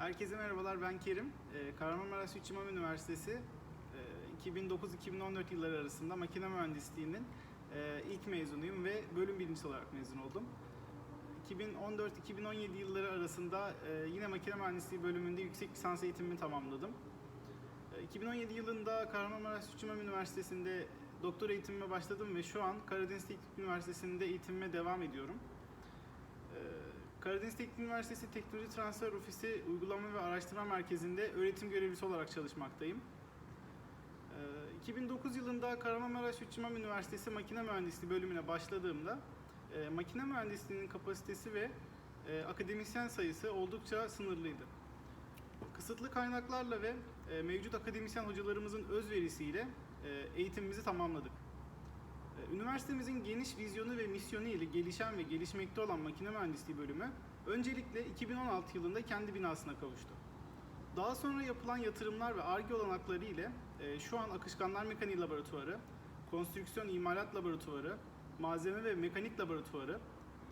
Herkese merhabalar, ben Kerim. Ee, Kahramanmaraş İmam Üniversitesi e, 2009-2014 yılları arasında makine mühendisliğinin e, ilk mezunuyum ve bölüm birincisi olarak mezun oldum. 2014-2017 yılları arasında e, yine makine mühendisliği bölümünde yüksek lisans eğitimimi tamamladım. E, 2017 yılında Kahramanmaraş Süt İmam Üniversitesi'nde doktor eğitimime başladım ve şu an Karadeniz Teknik Üniversitesi'nde eğitimime devam ediyorum. Ee, Karadeniz Teknik Üniversitesi Teknoloji Transfer Ofisi Uygulama ve Araştırma Merkezi'nde öğretim görevlisi olarak çalışmaktayım. Ee, 2009 yılında Kahramanmaraş Süt İmam Üniversitesi Makine Mühendisliği bölümüne başladığımda e, makine mühendisliğinin kapasitesi ve e, akademisyen sayısı oldukça sınırlıydı. Kısıtlı kaynaklarla ve e, mevcut akademisyen hocalarımızın özverisiyle eğitimimizi tamamladık. Üniversitemizin geniş vizyonu ve misyonu ile gelişen ve gelişmekte olan makine mühendisliği bölümü öncelikle 2016 yılında kendi binasına kavuştu. Daha sonra yapılan yatırımlar ve ARGE olanakları ile e, şu an akışkanlar mekaniği laboratuvarı, konstrüksiyon imalat laboratuvarı, malzeme ve mekanik laboratuvarı,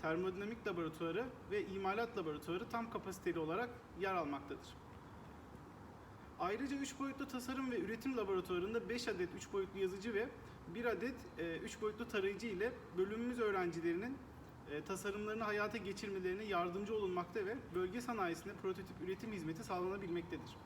termodinamik laboratuvarı ve imalat laboratuvarı tam kapasiteli olarak yer almaktadır. Ayrıca 3 boyutlu tasarım ve üretim laboratuvarında 5 adet 3 boyutlu yazıcı ve 1 adet 3 boyutlu tarayıcı ile bölümümüz öğrencilerinin e, tasarımlarını hayata geçirmelerine yardımcı olunmakta ve bölge sanayisine prototip üretim hizmeti sağlanabilmektedir.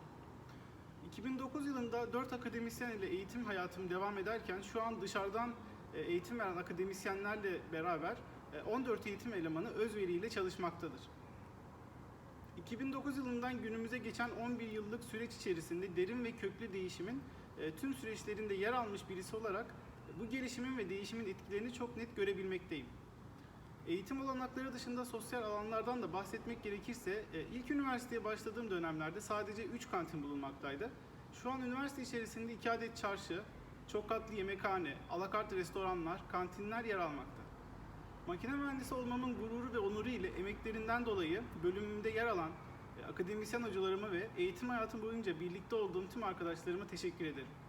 2009 yılında 4 akademisyen ile eğitim hayatım devam ederken şu an dışarıdan e, eğitim veren akademisyenlerle beraber e, 14 eğitim elemanı özveriyle çalışmaktadır. 2009 yılından günümüze geçen 11 yıllık süreç içerisinde derin ve köklü değişimin e, tüm süreçlerinde yer almış birisi olarak bu gelişimin ve değişimin etkilerini çok net görebilmekteyim. Eğitim olanakları dışında sosyal alanlardan da bahsetmek gerekirse e, ilk üniversiteye başladığım dönemlerde sadece 3 kantin bulunmaktaydı. Şu an üniversite içerisinde 2 adet çarşı, çok katlı yemekhane, alakart restoranlar, kantinler yer almakta. Makine mühendisi olmamın gururu ve emeklerinden dolayı bölümümde yer alan e, akademisyen hocalarıma ve eğitim hayatım boyunca birlikte olduğum tüm arkadaşlarıma teşekkür ederim.